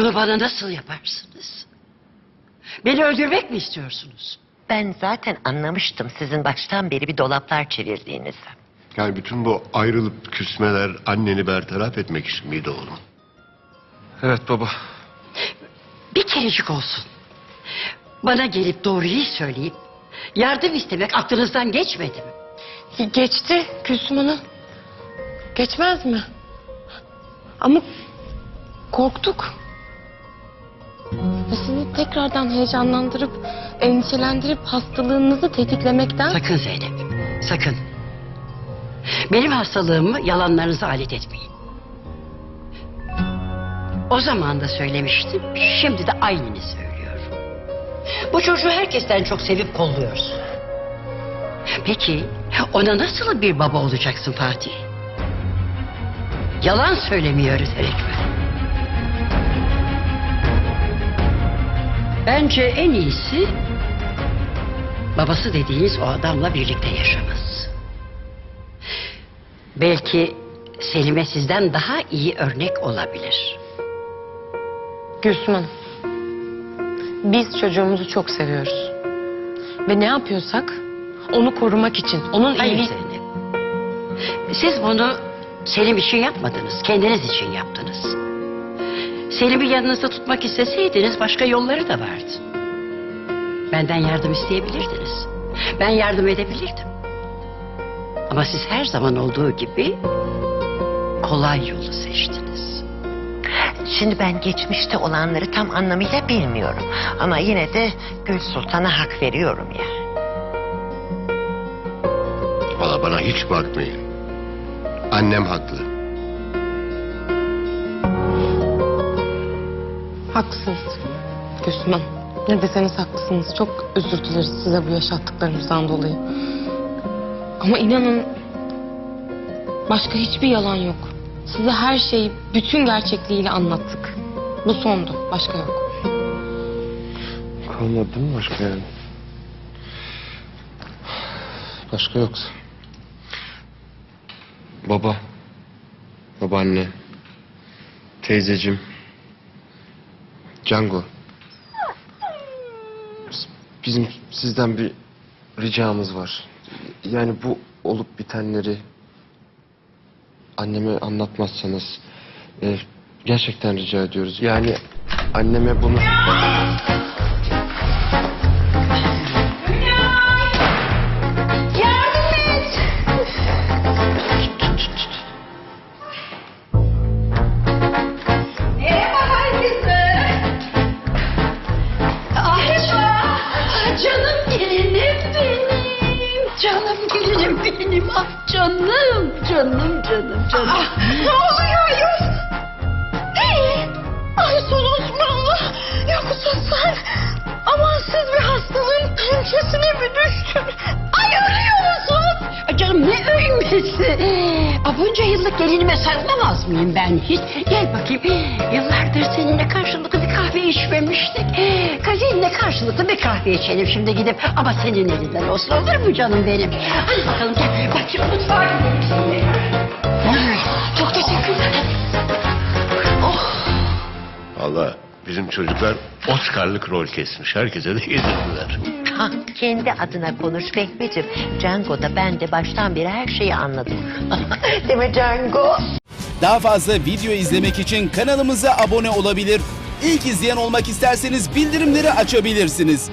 Bunu bana nasıl yaparsınız? Beni öldürmek mi istiyorsunuz? Ben zaten anlamıştım sizin baştan beri bir dolaplar çevirdiğinizi. Yani bütün bu ayrılıp küsmeler anneni bertaraf etmek için miydi oğlum? Evet baba. Bir kerecik olsun. Bana gelip doğruyu söyleyip yardım istemek aklınızdan geçmedi mi? Geçti Gülsüm Hanım. Geçmez mi? Ama korktuk. Ve sizi tekrardan heyecanlandırıp, endişelendirip hastalığınızı tetiklemekten... Sakın Zeynep, sakın. Benim hastalığımı yalanlarınıza alet etmeyin. O zaman da söylemiştim, şimdi de aynını söylüyorum. Bu çocuğu herkesten çok sevip kolluyorsun. Peki, ona nasıl bir baba olacaksın Fatih? Yalan söylemeyi öğreterek Bence en iyisi babası dediğiniz o adamla birlikte yaşaması. Belki Selim'e sizden daha iyi örnek olabilir. Gülsüm Hanım. Biz çocuğumuzu çok seviyoruz. Ve ne yapıyorsak onu korumak için, onun Hayır iyiliği... Zeynep. Siz bunu Selim için yapmadınız, kendiniz için yaptınız. Selim'i yanınızda tutmak isteseydiniz başka yolları da vardı. Benden yardım isteyebilirdiniz. Ben yardım edebilirdim. Ama siz her zaman olduğu gibi kolay yolu seçtiniz. Şimdi ben geçmişte olanları tam anlamıyla bilmiyorum. Ama yine de Gül Sultan'a hak veriyorum ya. Valla bana hiç bakmayın. Annem haklı. Haklısınız Gülsüm Hanım. Ne deseniz haklısınız. Çok özür dileriz size bu yaşattıklarımızdan dolayı. Ama inanın başka hiçbir yalan yok. Size her şeyi bütün gerçekliğiyle anlattık. Bu sondu. Başka yok. Kalmadı mi başka yani? Başka yoksa. Baba. Babaanne. Teyzecim. Biz- Bizim sizden bir ricamız var. Yani bu olup bitenleri anneme anlatmazsanız e, gerçekten rica ediyoruz. Yani anneme bunu... Gelinim benim. Ah canım, canım, canım, canım. ne oluyor ayol? Aa, bunca yıllık gelinime sarılamaz mıyım ben hiç? Gel bakayım. Yıllardır seninle karşılıklı bir kahve içmemiştik. Kalinle karşılıklı bir kahve içelim şimdi gidip. Ama senin elinden olsun olur mu canım benim? Hadi bakalım gel. Bak şimdi mutfağa gidelim şimdi. Çok teşekkürler. Valla bizim çocuklar Oscar'lık rol kesmiş. Herkese de yedirdiler. Ha, kendi adına konuş Fehmi'ciğim. Django da ben de baştan beri her şeyi anladım. Değil mi Django? Daha fazla video izlemek için kanalımıza abone olabilir. İlk izleyen olmak isterseniz bildirimleri açabilirsiniz.